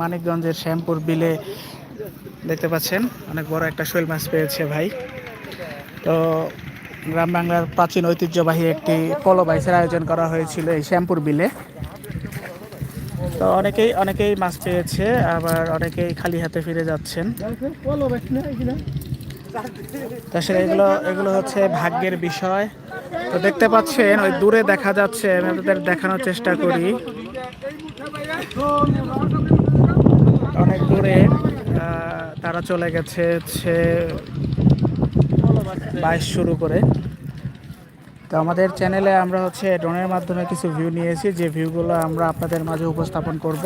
মানিকগঞ্জের শ্যামপুর বিলে দেখতে পাচ্ছেন, অনেক বড় একটা শৈল মাছ পেয়েছে ভাই। তো গ্রাম বাংলার প্রাচীন ঐতিহ্যবাহী একটি পলো বাইসের আয়োজন করা হয়েছিল এই শ্যামপুর বিলে। তো অনেকেই অনেকেই মাছ পেয়েছে, আবার অনেকেই খালি হাতে ফিরে যাচ্ছেন। তো আসলে এগুলো এগুলো হচ্ছে ভাগ্যের বিষয়। তো দেখতে পাচ্ছেন, ওই দূরে দেখা যাচ্ছে, আমি আপনাদের দেখানোর চেষ্টা করি। করে তারা চলে গেছে হচ্ছে বাইশ শুরু করে তো আমাদের চ্যানেলে আমরা হচ্ছে ড্রোনের মাধ্যমে কিছু ভিউ নিয়েছি, যে ভিউগুলো আমরা আপনাদের মাঝে উপস্থাপন করব